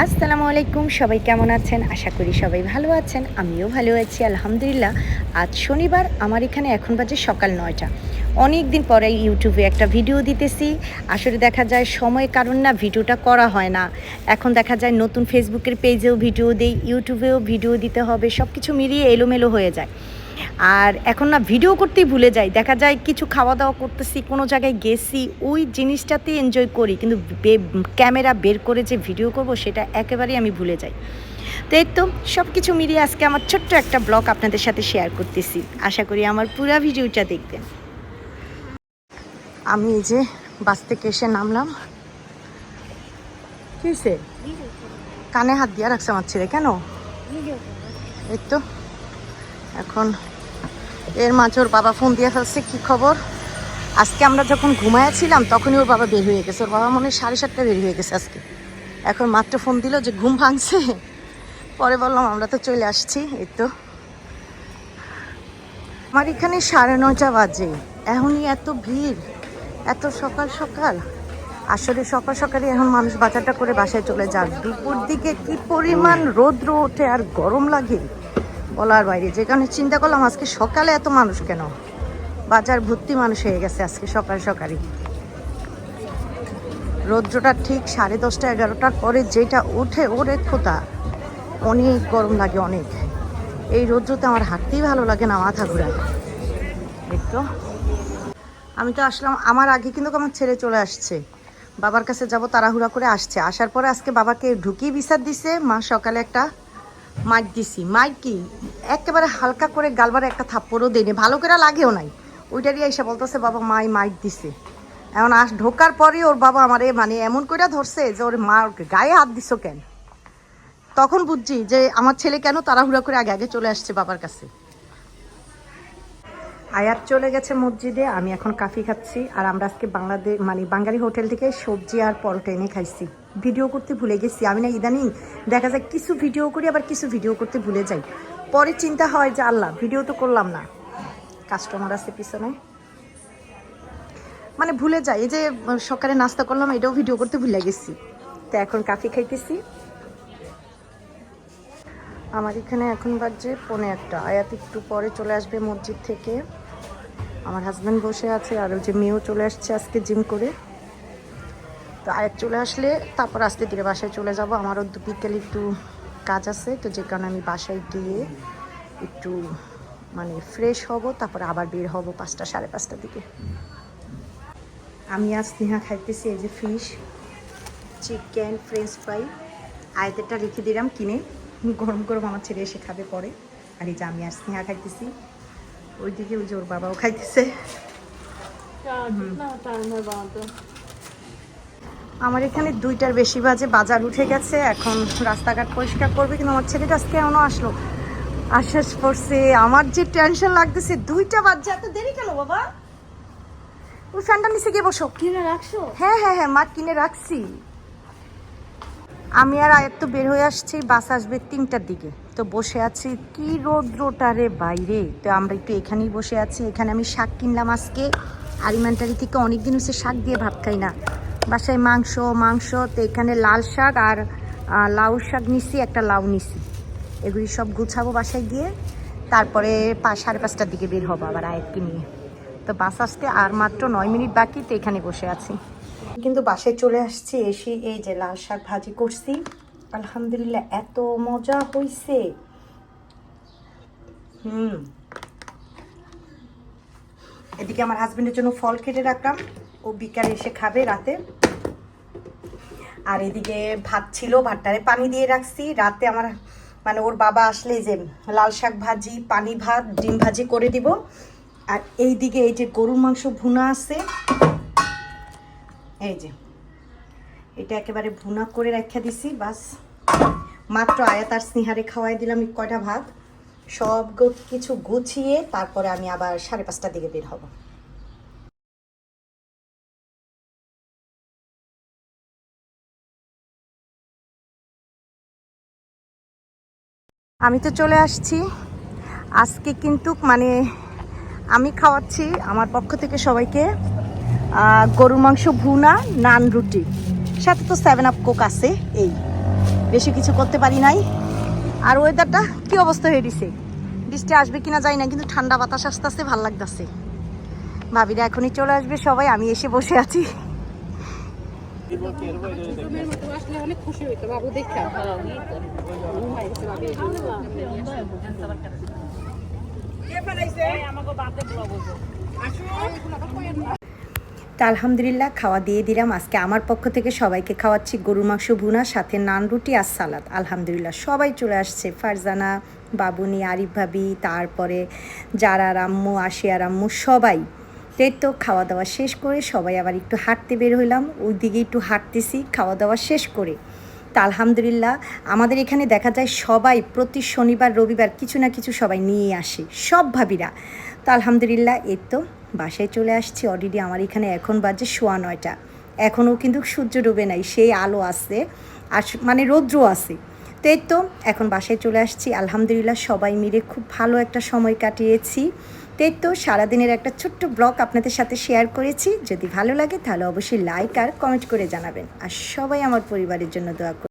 আসসালামু আলাইকুম, সবাই কেমন আছেন? আশা করি সবাই ভালো আছেন, আমিও ভালো আছি, আলহামদুলিল্লাহ। আজ শনিবার, আমার এখানে এখন বাজে সকাল নয়টা। অনেক দিন পরে ইউটিউবে একটা ভিডিও দিতেছি। আসলে দেখা যায় সময় কারণ না, ভিডিওটা করা হয় না। এখন দেখা যায় নতুন ফেসবুকের পেজেও ভিডিও দেই, ইউটিউবেও ভিডিও দিতে হবে সব কিছু মিলিয়ে এলোমেলো হয়ে যায়। আর এখন না ভিডিও করতেই ভুলে যাই। দেখা যায় কিছু খাওয়া দাওয়া করতেছি কোনো জায়গায় গেছি ওই জিনিসটাতে এনজয় করি। কিন্তু ক্যামেরা বের করে যে ভিডিও করব সেটা একেবারেই আমি ভুলে যাই। তো এই তো সব কিছু মিলিয়ে আজকে আমার ছোট্ট একটা ব্লগ আপনাদের সাথে শেয়ার করতেছি। আশা করি আমার পুরো ভিডিওটা দেখবেন। আমি এই যে বাস থেকে এসে নামলাম। কি হয়েছে কানে হাত দিয়ে রাখছে আমার ছেলে কেন? এই তো এখন এর মাঝে ওর বাবা ফোন দিয়ে ফেলছে, কি খবর? আজকে আমরা যখন ঘুমায়াছিলাম তখনই ওর বাবা বের হয়ে গেছে। ওর বাবা মনে হয় সাড়ে সাতটা বের হয়ে গেছে আজকে। এখন মাত্র ফোন দিল যে ঘুম ভাঙছে। পরে বললাম, আমরা তো চলে আসছি। এই তো। আমার এখানে সাড়ে নয়টা বাজে। এখনই এত ভিড়, এত সকাল সকাল। আসলে সকাল সকালে এখন মানুষ বাজারটা করে বাসায় চলে যান দুপুর দিকে কি পরিমাণ রৌদ্র ওঠে আর গরম লাগে। বলার বাইরে। যে কারণে চিন্তা করলাম আজকে সকালে এত মানুষ কেন? বাজার ভর্তি মানুষ হয়ে গেছে আজকে সকাল সকালই। রৌদ্রটা ঠিক সাড়ে দশটা, এগারোটার পরে যেটা ওঠে ওরে খোতা অনেক গরম লাগে অনেক। এই রৌদ্রতে আমার হাঁটতেই ভালো লাগে না, মাথা ঘুরায় দেখতো। আমি তো আসলাম, আমার আগে কিন্তু আমার ছেলে চলে আসছে। বাবার কাছে যাব, তাড়াহুড়া করে আসছে। আসার পরে আজকে বাবাকে ঢুকিয়ে বিচার দিছে, মা সকালে একটা মাইক দিছি। মাইক কি একেবারে হালকা করে গালবারে একটা থাপ্পড়ও দেয়নি। ভালো করে লাগেও নাই। ওইটারই এসে বলতেছে, বাবা, মাই মাইক দিছে। এখন আস ঢোকার পরে ওর বাবা আমারে মানে এমন করে ধরছে যে ওর মা গায়ে হাত দিছো কেন? তখন বুঝছি যে আমার ছেলে কেন তাড়াহুড়া করে আগে আগে চলে আসছে বাবার কাছে। আয়াত চলে গেছে মসজিদে, আমি এখন কাফি খাচ্ছি। আর আমরা আজকে বাংলাদেশ মানে বাঙালি হোটেল থেকে সবজি আর পরোটা এনে খাইছি। ভিডিও করতে ভুলে গেছি। আমি না ইদানিং দেখা যায় কিছু ভিডিও করি, আবার কিছু ভিডিও করতে ভুলে যাই। পরে চিন্তা হয় যে, আল্লাহ, ভিডিও তো করলাম না। কাস্টমার আছে পিছনে। মানে ভুলে যাই। এই যে, সকালে নাস্তা করলাম, এটাও ভিডিও করতে ভুলে গেছি। তো এখন কাফি খাইতেছি। আমার এখানে এখন বাজে পৌনে একটা। আয়াত একটু পরে চলে আসবে মসজিদ থেকে। আমার হাজব্যান্ড বসে আছে, আর ওই যে মেয়েও চলে আসছে আজকে জিম করে। তো আয়াত চলে আসলে তারপর আস্তে ধীরে বাসায় চলে যাব। আমারও বিকেলে একটু কাজ আছে তো যে কারণে আমি বাসায় গিয়ে একটু মানে ফ্রেশ হব তারপর আবার বের হব পাঁচটা সাড়ে পাঁচটার দিকে। আমি আজ স্নেহা খাইতেছি এই যে ফিশ চিকেন ফ্রেঞ্চ ফ্রাই আয়তেরটা রেখে দিলাম কিনে। গরম গরম আমার ছেলে এসে খাবে পরে। আর এই যে আমি আর স্নেহা খাইতেছি। ওইদিকে ওই যে ওর বাবাও খাইতেছে। আমার এখানে দুইটার বেশি বাজে বাজার উঠে গেছে এখন রাস্তাঘাট পরিষ্কার করবে কিন্তু আমার ছেলেটা আজকে এমনও আসলো। আশ্বাস পড়ছে আমার যে টেনশন লাগতেছে দুইটা বাজে এত দেরি কেন বাবা? ওই ফ্যানটা নিচে গিয়ে বসো। কিনে রাখছো? হ্যাঁ হ্যাঁ হ্যাঁ মা কিনে রাখছি। আমি আর আয়াত তো বের হয়ে আসছি বাস আসবে তিনটার দিকে। তো বসে আছি কি রৌদ্রটারে বাইরে? তো আমরা একটু এখানেই বসে আছি এখানে আমি শাক কিনলাম আজকে। আরিমান্টারি থেকে অনেকদিন হচ্ছে শাক দিয়ে ভাত খাই না। বাসায় মাংস মাংস, তো এখানে লাল শাক আর লাউ শাক নিছি, একটা লাউ নিছি। এগুলি সব গুছাবো বাসায় গিয়ে, তারপরে সাড়ে পাঁচটার দিকে বের হব আবার আয়াতকে নিয়ে। তো বাস আসতে আর মাত্র নয় মিনিট বাকি, তো এখানে বসে আছি। কিন্তু বাসায় চলে আসছি, এসে এই যে লাল শাক ভাজি করছি। আলহামদুলিল্লাহ, এত মজা হইছে। হুম। এদিকে আমার হাজবেন্ডের জন্য ফল কেটে রাখলাম। ও বিকালে এসে খাবে রাতে। আর এদিকে ভাত ছিল, ভাতটারে পানি দিয়ে রাখছি। রাতে আমার মানে ওর বাবা আসলে যে লাল শাক ভাজি, পানি ভাত, ডিম ভাজি করে দিব। আর এই দিকে এই যে গরুর মাংস ভুনা আছে, এই যে এটা একেবারে ভুনা করে রাখা দিছি, বাস। মাত্র আয়াত আর স্নেহারে খাওয়াই দিলাম কয়টা ভাত। সব কিছু গুছিয়ে তারপরে আমি আবার সাড়ে পাঁচটার দিকে বের হব। আমি তো চলে আসছি। আজকে কিন্তু মানে আমি খাওয়াচ্ছি আমার পক্ষ থেকে সবাইকে গরুর মাংস ভুনা নান রুটি। সাথে তো সেভেন আপ কোক আছে এই। বেশি কিছু করতে পারি নাই। আর ওয়েদারটা কি অবস্থা হয়ে দিছে? বৃষ্টি আসবে কিনা যাই না কিন্তু ঠান্ডা বাতাস আসতে আসতে ভালো লাগতেছে। ভাবিরা এখনই চলে আসবে সবাই আমি এসে বসে আছি। অনেক খুশি হইতো বাবু দেখা। আলহামদুলিল্লাহ, খাওয়া দিয়ে দিলাম। আজকে আমার পক্ষ থেকে সবাইকে খাওয়াচ্ছি গরু মাংস ভুনা, সাথে নান রুটি আর সালাদ। আলহামদুলিল্লাহ, সবাই চলে আসছে। ফারজানা, বাবুনি, আরিফ ভাবি, তারপরে যারার আম্মু আশিয়ার আম্মু সবাই। এই তো খাওয়া দাওয়া শেষ করে সবাই আবার একটু হাঁটতে বের হইলাম। ওইদিকে একটু হাঁটতেছি, খাওয়া দাওয়া শেষ করে। তা আলহামদুলিল্লাহ। আমাদের এখানে দেখা যায় সবাই প্রতি শনিবার, রবিবার কিছু না কিছু সবাই নিয়ে আসে, সব ভাবিরা। তো আলহামদুলিল্লাহ এর তো বাসায় চলে আসছি। অলরেডি আমার এখানে এখন বাজে শোয়া নয়টা। এখনও কিন্তু সূর্য ডুবে নাই, সেই আলো আছে। আর মানে রৌদ্র আছে। তো এই তো, এখন বাসায় চলে আসছি। আলহামদুলিল্লাহ সবাই মিলে খুব ভালো একটা সময় কাটিয়েছি। তো এই তো, সারাদিনের একটা ছোট্ট ব্লগ আপনাদের সাথে শেয়ার করেছি। যদি ভালো লাগে তাহলে অবশ্যই লাইক আর কমেন্ট করে জানাবেন। আর সবাই আমার পরিবারের জন্য দোয়া